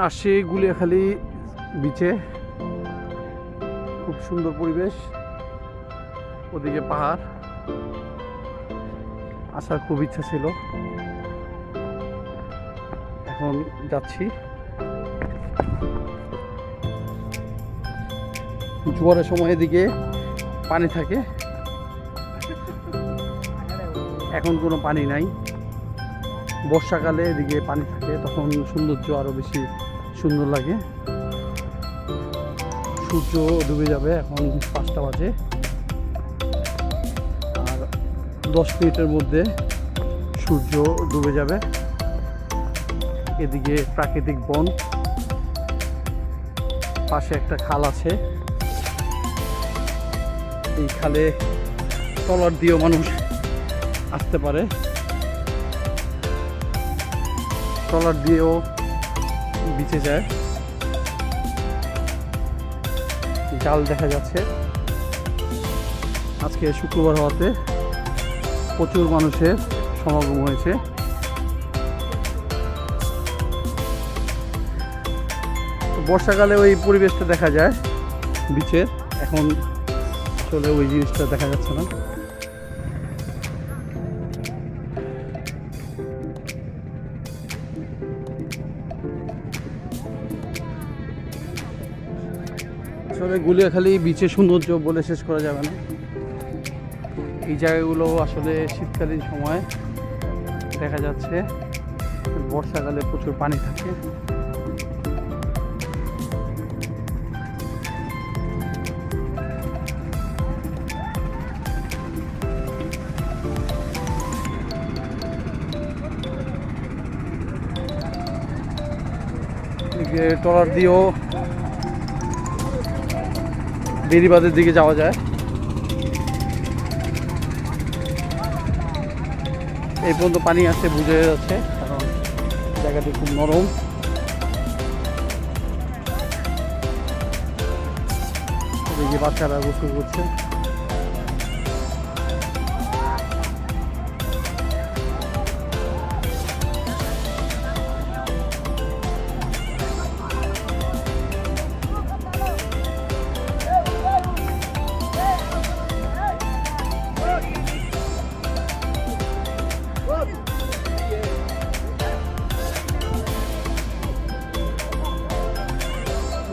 আসছি গুলিয়াখালি বিচে খুব সুন্দর পরিবেশ। ওদিকে পাহাড়। আসার খুব ইচ্ছা ছিল। এখন যাচ্ছি। জোয়ারের সময় এদিকে পানি থাকে। এখন কোনো পানি নাই। বর্ষাকালে এদিকে পানি থাকে, তখন সৌন্দর্য আরও বেশি সুন্দর লাগে। সূর্য ডুবে যাবে এখন পাঁচটা বাজে। আর দশ মিনিটের মধ্যে সূর্য ডুবে যাবে। এদিকে প্রাকৃতিক বন। পাশে একটা খাল আছে। এই খালে ট্রলার দিয়েও মানুষ আসতে পারে। ট্রলার দিয়েও বিচে যায়। জাল দেখা যাচ্ছে। আজকে শুক্রবার হওয়াতে প্রচুর মানুষের সমাগম হয়েছে। বর্ষাকালে ওই পরিবেশটা দেখা যায় বিচের এখন আসলে ওই জিনিসটা দেখা যাচ্ছে না। আসলে গুলিয়াখালী বিচের সৌন্দর্য বলে শেষ করা যাবে না। এই জায়গাগুলো আসলে শীতকালীন সময় দেখা যাচ্ছে, বর্ষাকালে প্রচুর পানি থাকে। ট্রলার দিয়েও বেরিবাদের দিকে যাওয়া যায়। এই পর্যন্ত পানি আছে বুঝে যাচ্ছে, কারণ জায়গাটি খুব নরম। বাচ্চারা গোসল করছে।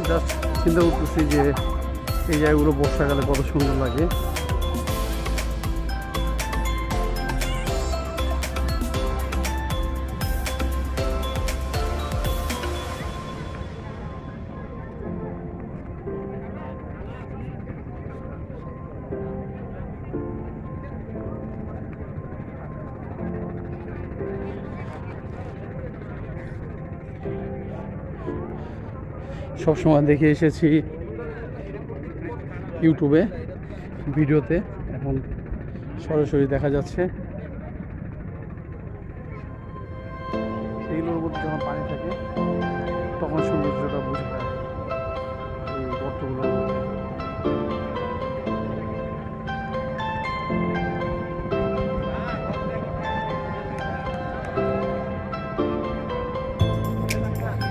জাস্ট চিন্তা করতেছি যে এই জায়গাগুলো বর্ষাকালে কত সুন্দর লাগে। সবসময় দেখে এসেছি ইউটিউবে, ভিডিওতে। এখন সরাসরি দেখা যাচ্ছে। সেগুলোর মধ্যে যখন পানি থাকে, তখন সৌন্দর্যটা বোঝা যায়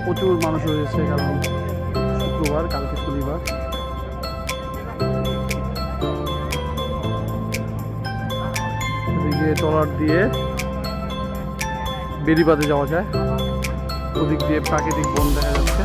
প্রচুর মানুষ হয়েছে কারণ শুক্রবার কালকে শনিবার। এদিকে দিয়ে বেরিবাদে যাওয়া যায়। ওদিক দিয়ে প্রাকৃতিক বন দেখা যাচ্ছে।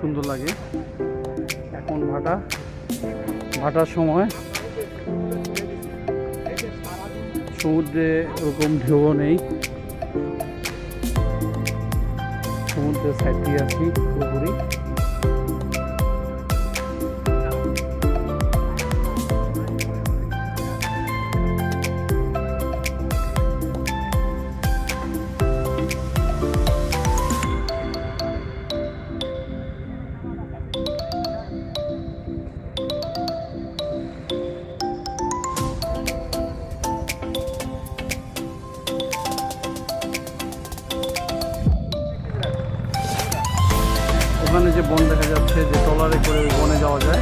সুন্দর লাগে। এখন ভাটা, ভাটার সময়। সমুদ্রে ওরকম ঢেউ নেই। সমুদ্রের সাইড দিয়ে আছি পুরোপুরি। যে বন দেখা যাচ্ছে যে ট্রলারে করে ওই বনে যাওয়া যায়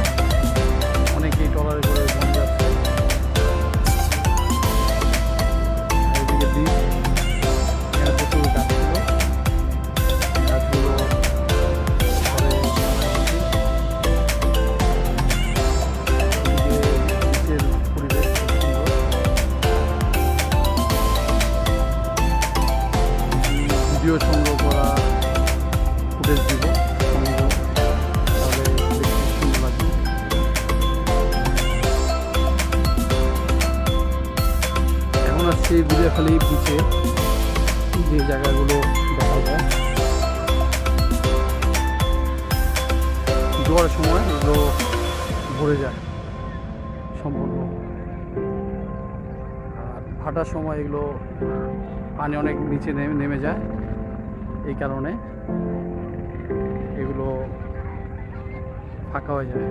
আসছি গুলিয়াখালী বিচে যে জায়গাগুলো দেখা যায়। জোয়ার সময় এগুলো ভরে যায়, সম্পূর্ণ। আর ভাটার সময় এগুলো পানি অনেক নিচে নেমে নেমে যায়, এই কারণে এগুলো ফাঁকা হয়ে যায়।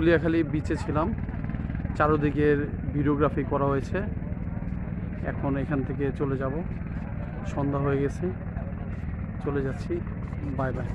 গুলিয়াখালী বিচে ছিলাম। চারোদিকের ভিডিওগ্রাফি করা হয়েছে। এখন এখান থেকে চলে যাব। সন্ধ্যা হয়ে গেছে। চলে যাচ্ছি। Bye bye